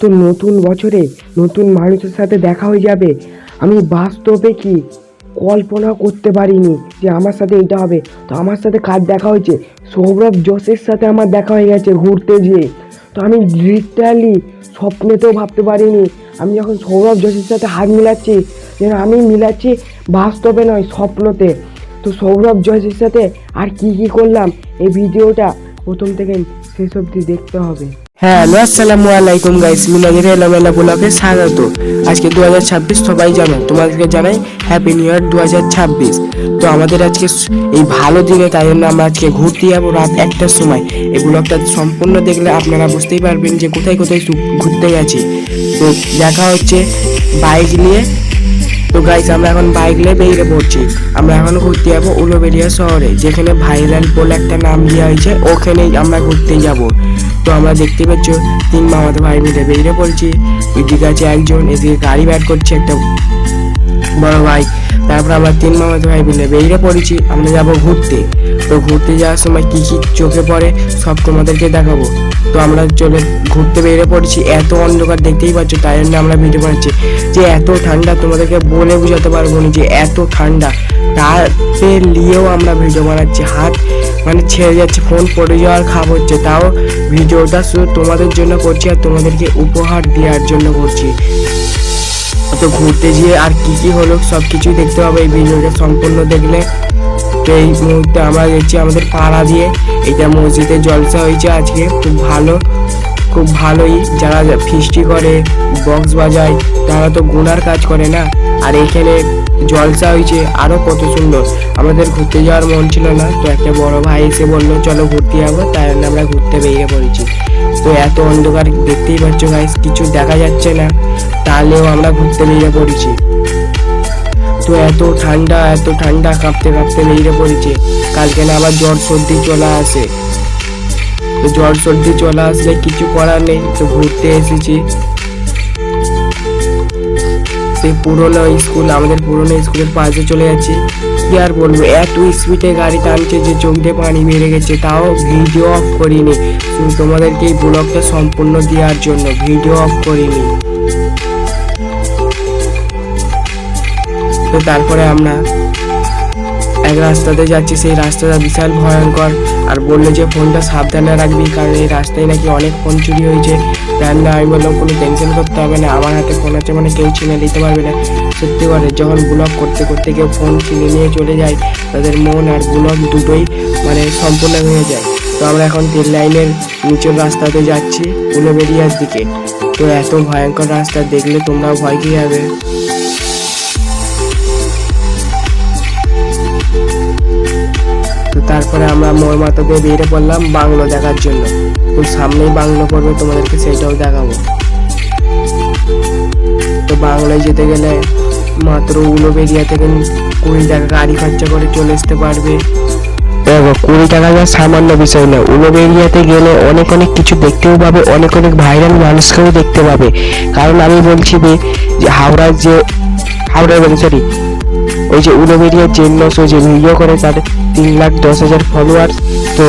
তো নতুন বছরে নতুন মানুষের সাথে দেখা হয়ে যাবে। আমি বাস্তবে কি কল্পনা করতে পারিনি যে আমার সাথে এটা হবে। তো আমার সাথে কার দেখা হয়েছে? সৌরভ জোশের সাথে আমার দেখা হয়ে গেছে ঘুরতে গিয়ে। তো আমি লিটারালি স্বপ্নেতেও ভাবতে পারিনি। আমি যখন সৌরভ জোশের সাথে হাত মিলাচ্ছি, যেন আমি মিলাচ্ছি বাস্তবে নয়, স্বপ্নতে। তো সৌরভ জোশের সাথে আর কি কি করলাম? এই ভিডিওটা প্রথম থেকে শেষ অবধি দেখতে হবে। হ্যালো, আসসালামু আলাইকুম গাইস মিনাগের এলামেলা ব্লগে স্বাগত। আজকে দু হাজার ছাব্বিশ সবাই জানো, তোমাদেরকে জানাই হ্যাপি নিউ ইয়ার দু হাজার ছাব্বিশ। তো আমাদের আজকে এই ভালো দিনে, তাই জন্য আমরা আজকে ঘুরতে যাব রাত একটার সময়। এই ব্লগটা সম্পূর্ণ দেখলে আপনারা বুঝতেই পারবেন যে কোথায় কোথায় ঘুরতে গেছি। তো দেখা হচ্ছে বাইক নিয়ে তো গাইস আমরা এখন বাইক নিয়ে বেরিয়ে পড়ছি। আমরা এখন ঘুরতে যাব উলোবেরিয়া শহরে, যেখানে ভাইরাল বলে একটা নাম দেওয়া হয়েছে, ওখানেই আমরা ঘুরতে যাব। তো আমরা দেখতে পাচ্ছ, তিন মামাতো ভাই মিলে বেরিয়ে পড়ছি। এদিকে আছে একজন, এদিকে গাড়ি ব্যাট করছে একটা বড় ভাই তারপর আমরা তিন মামাতো ভাই মিলে বেরিয়ে পড়েছি, আমরা যাব ঘুরতে। তো ঘুরতে যাওয়ার সময় কি কি চোখে পড়ে সব তোমাদেরকে দেখাবো। তো আমরা চলে ঘুরতে বেরিয়ে পড়েছি, এত অন্ধকার দেখতেই পাচ্ছ, তাই জন্য আমরা ভিডিও বানাচ্ছি। যে এত ঠান্ডা, তোমাদেরকে বলে বোঝাতে পারব না যে এত ঠান্ডা। তাতে নিয়েও আমরা ভিডিও বানাচ্ছি, হাত মানে ছেড়ে যাচ্ছে, ফোন পড়ে যাওয়ার খাপ হচ্ছে। তাও ভিডিওটা শুধু তোমাদের জন্য করছি আর তোমাদেরকে উপহার দেওয়ার জন্য করছি। তো ঘুরতে গিয়ে আর কি কি হলো সব কিছুই দেখতে হবে এই ভিডিওটা সম্পূর্ণ দেখলে। তো এই মুহূর্তে আমরা গেছি আমাদের পাড়া দিয়ে। এটা মসজিদে জলসা হয়েছে আজকে, খুব ভালো, খুব ভালোই। যারা ফিস্টি করে, বক্স বাজায়, তারা তো গুনার কাজ করে না। আর এখানে জলসা হয়েছে আরও কত সুন্দর। আমাদের ঘুরতে যাওয়ার মন ছিল না, তো একটা বড় ভাই এসে বলল, চলো ঘুরতে যাব। তাই আমরা ঘুরতে বেরিয়ে পড়েছি। তো এত অন্ধকার দেখতেই পাচ্ছ গাইস কিছু দেখা যাচ্ছে না। তাহলেও আমরা ঘুরতে বেরিয়ে পড়েছি। তো এত ঠান্ডা এত ঠান্ডা কাঁপতে কাঁপতে বেরিয়ে পড়েছে। কালকে না আবার জ্বর সর্দি চলে আসে। তো জ্বর সর্দি চলে আসলে কিছু করার নেই, তো ঘুরতে এসেছি। সেই পুরোনো স্কুল, আমাদের পুরোনো স্কুলের পাশে চলে যাচ্ছি। কি আর বলব? এত স্পিডে গাড়ি টানছে যে চোখে পানি মেরে গেছে, তাও ভিডিও অফ করিনি। তোমাদেরকে এই ব্লগটা সম্পূর্ণ দেওয়ার জন্য ভিডিও অফ করিনি। তো তারপরে আমরা এক রাস্তাতে যাচ্ছি, সেই রাস্তাটা বিশাল ভয়ঙ্কর। আর বলল যে, ফোনটা সাবধানে রাখবি, কারণ এই রাস্তায় নাকি অনেক ফোন চুরি হয়েছে। তার না আমি বললাম কোনো টেনশন করতে হবে না। আমার হাতে ফোন আছে মানে কেউ চিনে দিতে পারবে না। সত্যি করে, যখন ব্লগ করতে করতে কেউ ফোন কিনে নিয়ে চলে যায়, তাদের মন আর ব্লগ দুটোই মানে সম্পূর্ণ হয়ে যায়। তো আমরা এখন তেল লাইনের নিচের রাস্তাতে যাচ্ছি উলোবেরিয়ার দিকে তো এত ভয়ঙ্কর রাস্তা, দেখলে তোমরাও ভয় খেয়ে যাবে। তারপরে আমরা মোর মাথা দিয়ে বেরিয়ে পড়লাম বাংলো দেখার জন্য। তো সামনেই বাংলো পড়বে, তোমাদেরকে সেটাও দেখাবো। তো বাংলায় যেতে গেলে মাত্র উলোবেরিয়া থেকে কুড়ি টাকা গাড়ি খরচা করে চলে আসতে পারবে। দেখো, কুড়ি টাকা যা সামান্য বিষয় না। উলোবেরিয়াতে গেলে অনেক অনেক কিছু দেখতেও পাবে, অনেক অনেক ভাইরাল মানুষকেও দেখতে পাবে। কারণ আমি বলছি যে হাওড়ার যে, হাওড়ার সরি ওই যে উলোবেরিয়ার জন্য সে যে ভিডিও করে তার তিন লাখ দশ হাজার ফলোয়ার্স তো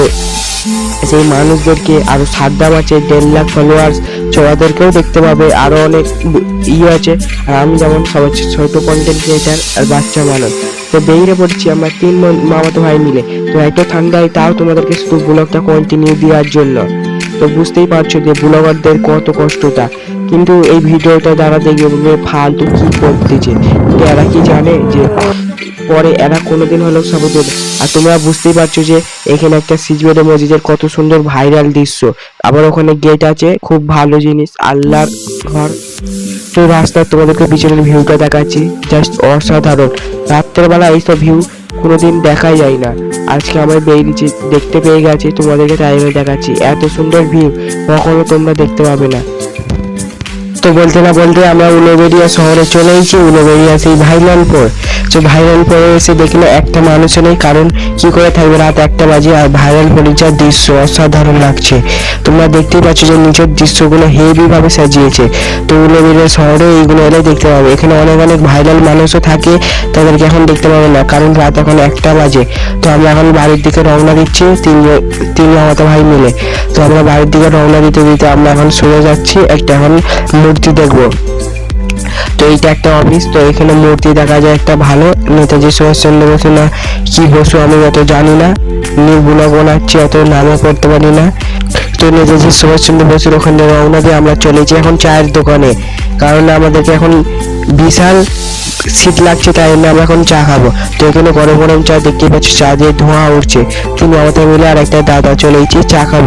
সেই মানুষদেরকে আরও সাদ্দাম আছে, দেড় লাখ ফলোয়ার্স ওদেরকেও দেখতে পাবে, আরও অনেক ইয়ে আছে। আর আমি যেমন সবার ছোট কন্টেন্ট ক্রিয়েটার আর বাচ্চা মানুষ। তো বেরিয়ে পড়ছি আমরা তিন মামাতো ভাই মিলে। তো এত ঠান্ডায় তাও তোমাদেরকে শুধু ব্লগটা কন্টিনিউ দেওয়ার জন্য। তো বুঝতেই পারছ যে ব্লগারদের কত কষ্টটা। কিন্তু এই ভিডিওটা যারা দেখবে ফালতু কি করতেছে? কিন্তু এরা কি জানে যে পরে এরা কোনোদিন সব দেবে আর তোমরা বুঝতেই পারছ যে এখানে একটা সিজবেডে মসজিদের কত সুন্দর ভাইরাল দৃশ্য। আবার ওখানে গেট আছে, খুব ভালো জিনিস, আল্লাহর ঘর। তো রাস্তায় তোমাদেরকে পিছনের ভিউটা দেখাচ্ছি জাস্ট অসাধারণ। রাত্রের বেলা এইসব ভিউ কোনোদিন দেখাই যায় না। আজকে আমার বেরিয়েছি দেখতে পেয়ে গেছি, তোমাদেরকে জন্য দেখাচ্ছি। এত সুন্দর ভিউ কখনো তোমরা দেখতে পাবে না। তো বলতে না বলতে আমরা উলোবেরিয়া শহরে চলে এসেছি উলোবেরিয়া সেই ভাইরালপুর তো ভাইরালপুরে এসে দেখল একটা মানুষও নেই, কারণ কি করে থাকবে রাত একটা বাজে আর ভাইরালপুরের যা দৃশ্য অসাধারণ লাগছে। তোমরা দেখতেই পাচ্ছ যে নিচের দৃশ্যগুলো হেভি ভাবে সাজিয়েছে। তো উলোবেরিয়া শহরে এইগুলো এলে দেখতে পাবে। এখানে অনেক অনেক ভাইরাল মানুষও থাকে, তাদেরকে এখন দেখতে পাবে না, কারণ রাত এখন একটা বাজে। তো আমরা এখন বাড়ির দিকে রওনা দিচ্ছি, তিন তিন মামাতো ভাই মিলে। তো আমরা বাড়ির দিকে রওনা দিতে দিতে আমরা এখন সরে যাচ্ছি, একটা এখন মূর্তি দেখব। তো এইটা একটা অফিস তো এখানে মূর্তি দেখা যায় একটা ভালো। নেতাজি সুভাষচন্দ্র বসু না কি বসু আমি অত জানি না। নির্গুণা বানাচ্ছি, অত নামও পড়তে পারি না। তো নেতাজি সুভাষচন্দ্র বসুর ওখানে রওনা দিয়ে আমরা চলেছি এখন চায়ের দোকানে। কারণ আমাদেরকে এখন বিশাল শীত লাগছে, তাই জন্য আমরা এখন চা খাব। তো এখানে গরম গরম চা দেখতে পাচ্ছি, চা দিয়ে ধোঁয়া উঠছে। তিনি আমাদের মিলে আর একটা দাদা চলেছি চা খাব।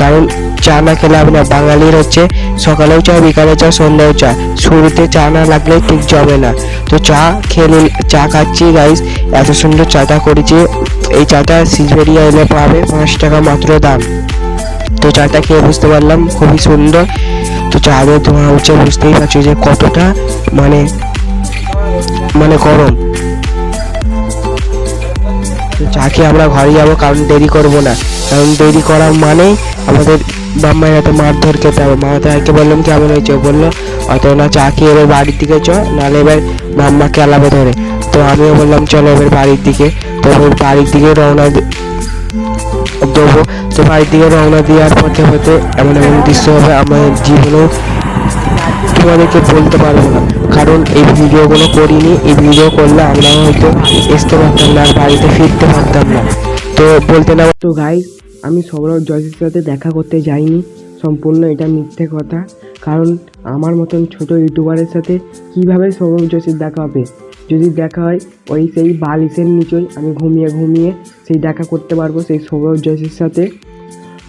কারণ চা না খেলে হবে না। বাঙালির হচ্ছে সকালেও চা, বিকালে চা সন্ধ্যাও চা। শুরুতে চা না লাগলে ঠিক জমে না। তো চা খেয়ে চা খাচ্ছি গাইস এত সুন্দর চাটা করেছি। এই চাটা সিজবেরিয়া এলে পাবে পাঁচ টাকা মাত্র দাম। তো চাটা খেয়ে বুঝতে পারলাম, খুবই সুন্দর। তো চা দিয়ে ধোঁয়া উঠছে বুঝতেই পারছ যে কতটা মানে মানে গরম। চা খেয়ে আমরা ঘরে যাব, কারণ দেরি করব না। কারণ দেরি করার মানে আমাদের বাম্মায়ের হাতে মারধর খেতে হবে। মামাতে আগে বললাম কেমন হয়েছে? বলল, অত না চা খেয়ে এবার বাড়ির দিকে চ, নাহলে এবার মাম্মা খেলাবে ধরে। তো আমিও বললাম, চলো এবার বাড়ির দিকে। তো বাড়ির দিকে রওনা দেবো। তো বাড়ির দিকে রওনা দেওয়ার পথে পথে এমন এমন দৃশ্য হবে আমার জীবনেও তোমাদেরকে বলতে পারব না। কারণ এই ভিডিওগুলো করিনি, এই ভিডিও করলে আমরা হয়তো আসতে পারতাম না আর বাড়িতে ফিরতে পারতাম না। তো বলতে না তো গাইস আমি সৌরভ জয়সের সাথে দেখা করতে যাইনি। সম্পূর্ণ এটা মিথ্যে কথা। কারণ আমার মতন ছোট ইউটিউবারের সাথে কীভাবে সৌরভ জয়সের দেখা হবে? যদি দেখা হয়, ওই সেই বালিশের নিচেই আমি ঘুমিয়ে ঘুমিয়ে সেই দেখা করতে পারব সেই সৌরভ জয়সের সাথে।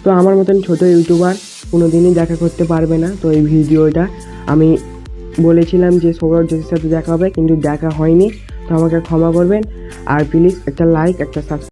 তো আমার মতন ছোট ইউটিউবার কোনো দিনই দেখা করতে পারবে না। তো এই ভিডিওটা আমি বলেছিলাম যে সৌরভ জোশীর সাথে দেখা হবে, কিন্তু দেখা হয়নি। তো আমাকে ক্ষমা করবেন। আর প্লিজ একটা লাইক একটা সাবস্ক্রাইব